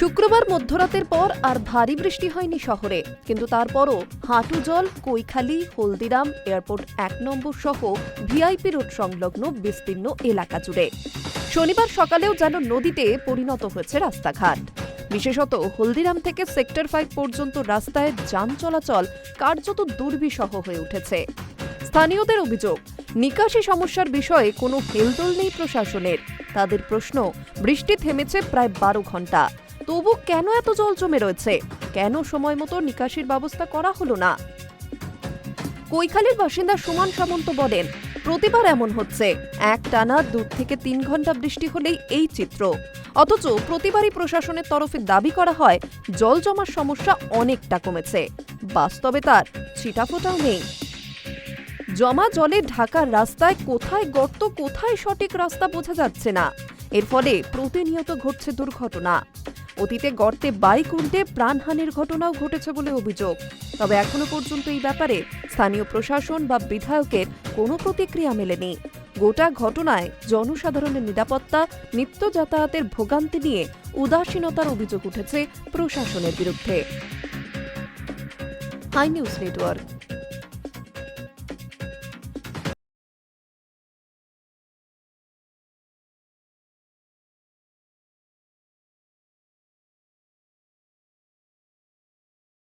শুক্রবার মধ্যরাতের পর আর ভারী বৃষ্টি হয়নি শহরে, কিন্তু তারপরও হাঁটু জল, কৈখালি, হলদিরাম, এয়ারপোর্ট এক নম্বর সহ ভিআইপি রোড সংলগ্ন বিস্তীর্ণ এলাকা জুড়ে। শনিবার সকালেও যেন নদীতে পরিণত হয়েছে রাস্তাঘাট। বিশেষত হলদিরাম থেকে সেক্টর ফাইভ পর্যন্ত রাস্তায় যান চলাচল কার্যত দুর্বিষহ হয়ে উঠেছে। স্থানীয়দের অভিযোগ, নিকাশি সমস্যার বিষয়ে কোনো হেলদোল নেই প্রশাসনের। তাদের প্রশ্ন, বৃষ্টি থেমেছে প্রায় বারো ঘণ্টা তবু কেন এত জল জমে রয়েছে? কেন সময় মতো নিকাশির ব্যবস্থা করা হলো না? কৈখালীর বাসিন্দা সুমন সামন্ত বলেন, প্রতিবার এমন হচ্ছে। এক টানা দু থেকে তিন ঘণ্টা বৃষ্টি হলেই এই চিত্র। অথচ প্রতিবারই প্রশাসনের তরফে দাবি করা হয়, জল জমার সমস্যা অনেকটা কমেছে। বাস্তবে তার ছিটাফোটাও নেই। জমা জলে ঢাকার রাস্তায় কোথায় গর্ত, কোথায় সঠিক রাস্তা বোঝা যাচ্ছে না। এর ফলে প্রতিনিয়ত ঘটছে দুর্ঘটনা। অতীতে গর্তে বাইক উল্টে প্রাণহানির ঘটনাও ঘটেছে বলে অভিযোগ। তবে এখনও পর্যন্ত এই ব্যাপারে স্থানীয় প্রশাসন বা বিধায়কের কোনো প্রতিক্রিয়া মেলেনি। গোটা ঘটনায় জনসাধারণের নিরাপত্তা, নিত্য যাতায়াতের ভোগান্তি নিয়ে উদাসীনতার অভিযোগ উঠেছে প্রশাসনের বিরুদ্ধে। High news network.